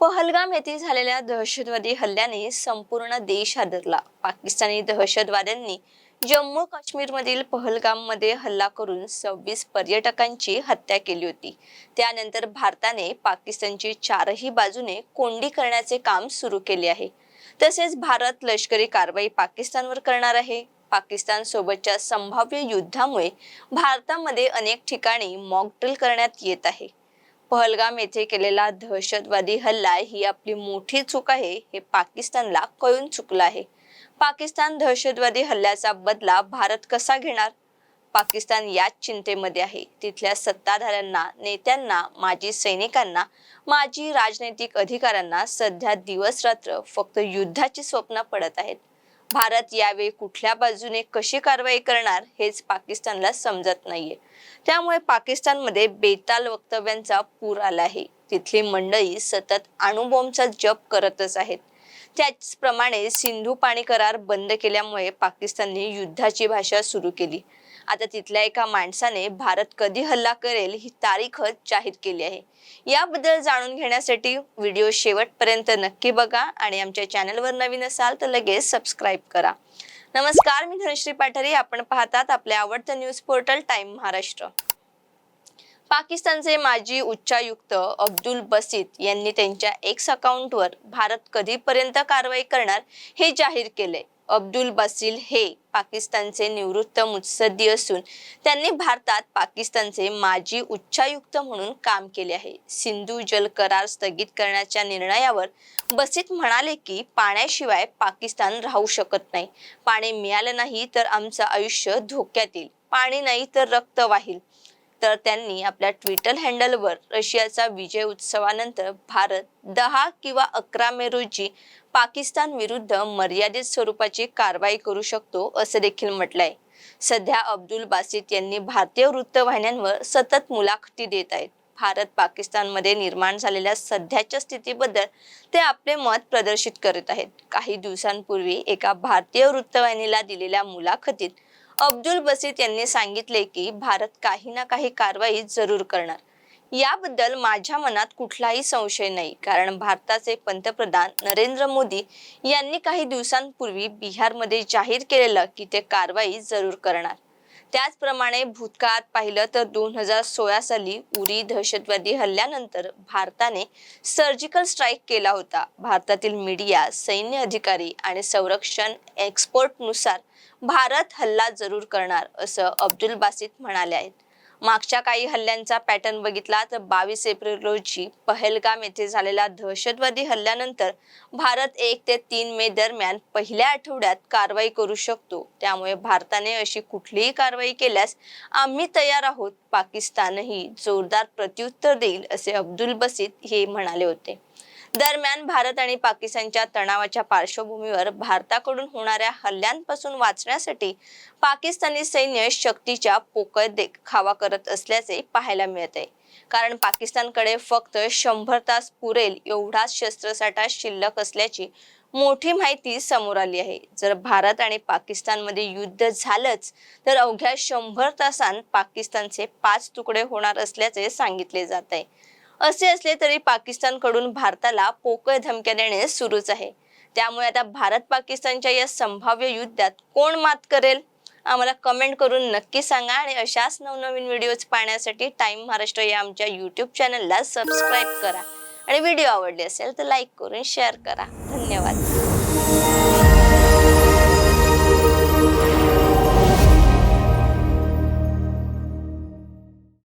पहलगाम येथे झालेल्या दहशतवादी हल्ल्याने संपूर्ण देश हादरला. पाकिस्तानी दहशतवाद्यांनी जम्मू काश्मीरमधील पहलगाममध्ये हल्ला करून सव्वीस पर्यटकांची हत्या केली होती. त्यानंतर भारताने पाकिस्तानची चारही बाजूने कोंडी करण्याचे काम सुरू केले आहे. तसेच भारत लष्करी कारवाई पाकिस्तानवर करणार आहे. पाकिस्तान सोबतच्या संभाव्य युद्धामुळे भारतामध्ये अनेक ठिकाणी मॉकड्रिल करण्यात येत आहे. पहलगाम येथे केलेला दहशतवादी हल्ला ही आपली मोठी चूक आहे हे पाकिस्तानला कळून चुकलं आहे. पाकिस्तान दहशतवादी हल्ल्याचा बदला भारत कसा घेणार? पाकिस्तान याच चिंतेमध्ये आहे. तिथल्या सत्ताधाऱ्यांना नेत्यांना माजी सैनिकांना माजी राजनैतिक अधिकाऱ्यांना सध्या दिवस रात्र फक्त युद्धाची स्वप्न पडत आहेत. भारत यावेळी कुठल्या बाजूने कशी कारवाई करणार हेच पाकिस्तानला समजत नाहीये. त्यामुळे पाकिस्तानमध्ये बेताल वक्तव्यांचा पूर आला आहे. तिथली मंडळी सतत अणुबॉम्बचा जप करतच आहेत. त्याचप्रमाणे सिंधू पाणी करार बंद केल्यामुळे पाकिस्तानने युद्धाची भाषा सुरू केली. आता तिथल्या एका माणसाने भारत कधी हल्ला करेल ही तारीखच जाहीर केली आहे. याबद्दल जाणून घेण्यासाठी व्हिडिओ शेवटपर्यंत नक्की बघा आणि आमच्या चॅनलवर नवीन असाल तर लगेच सबस्क्राईब करा. नमस्कार मी धनश्री पाठारी. आपण पाहतात आपले आवडतं न्यूज पोर्टल टाइम महाराष्ट्र. पाकिस्तानचे माजी उच्चायुक्त अब्दुल बसीत यांनी त्यांच्या एक्स अकाउंटवर भारत कधीपर्यंत कारवाई करणार हे जाहीर केले अब्दुल बसील हे पाकिस्तानचे निवृत्त मुत्सद्दी असून त्यांनी भारतात पाकिस्तानचे माजी उच्चायुक्त म्हणून काम केले आहे. सिंधू जल करार स्थगित करण्याच्या निर्णयावर बसीत म्हणाले की पाण्याशिवाय पाकिस्तान राहू शकत नाही. पाणी मिळालं नाही तर आमचं आयुष्य धोक्यात येईल. पाणी नाही तर रक्त वाहील. तर त्यांनी आपल्या ट्विटर हँडलवर रशियाचा विजय उत्सवानंतर भारत दहा किंवा अकरा मे रोजी पाकिस्तान विरुद्ध मर्यादित स्वरूपाची कारवाई करू शकतो असं देखील म्हटलंय. सध्या अब्दुल बासित यांनी भारतीय वृत्तवाहिन्यांवर सतत मुलाखती देत आहेत. भारत पाकिस्तानमध्ये निर्माण झालेल्या सध्याच्या स्थितीबद्दल ते आपले मत प्रदर्शित करत आहेत. काही दिवसांपूर्वी एका भारतीय वृत्तवाहिनीला दिलेल्या मुलाखतीत अब्दुल बसीत यांनी सांगितले की भारत काही ना काही कारवाई जरूर करणार. याबद्दल माझ्या मनात कुठलाही संशय नाही कारण भारताचे पंतप्रधान नरेंद्र मोदी यांनी काही दिवसांपूर्वी बिहारमध्ये जाहीर केलेलं की ते कारवाई जरूर करणार. त्याचप्रमाणे भूतकाळात पाहिलं तर दोन हजार सोळा साली उरी दहशतवादी हल्ल्यानंतर भारताने सर्जिकल स्ट्राईक केला होता. भारतातील मीडिया सैन्य अधिकारी आणि संरक्षण एक्सपोर्टनुसार भारत हल्ला जरूर करणार असं अब्दुल बासित म्हणाले आहेत. मागच्या काही हल्ल्यांचा पॅटर्न बघितला तर बावीस एप्रिल रोजी पहलगाम येथे झालेल्या दहशतवादी हल्ल्यानंतर भारत एक ते तीन मे दरम्यान पहिल्या आठवड्यात कारवाई करू शकतो. त्यामुळे भारताने अशी कुठलीही कारवाई केल्यास आम्ही तयार आहोत. पाकिस्तानही जोरदार प्रत्युत्तर देईल असे अब्दुल बसीत हे म्हणाले होते. दरम्यान भारत आणि पाकिस्तानच्या तणावाच्या पार्श्वभूमीवर भारताकडून होणाऱ्या हल्ल्यांपासून वाचण्यासाठी पाकिस्तानी सैन्य शक्तीच्या पोकळ देखावा करत असल्याचे पाहायला मिळत. आहे कारण पाकिस्तानकडे फक्त शंभर तास पुरेल एवढाच शस्त्रसाठा शिल्लक असल्याची मोठी माहिती समोर आली आहे. जर भारत आणि पाकिस्तानमध्ये युद्ध झालंच तर अवघ्या शंभर तासांत पाकिस्तानचे पाच तुकडे होणार असल्याचे सांगितले जात आहे. असे असले तरी पाकिस्तानकडून भारताला पोकळ धमक्या देणे सुरूच आहे. त्यामुळे आता भारत पाकिस्तानच्या या संभाव्य युद्धात कोण मात करेल? आम्हाला कमेंट करून नक्की सांगा आणि अशाच नवनवीन व्हिडिओज पाहण्यासाठी टाइम महाराष्ट्र या आमच्या यूट्यूब चॅनलला सबस्क्राईब करा. आणि व्हिडिओ आवडले असेल तर लाईक करून शेअर करा. धन्यवाद.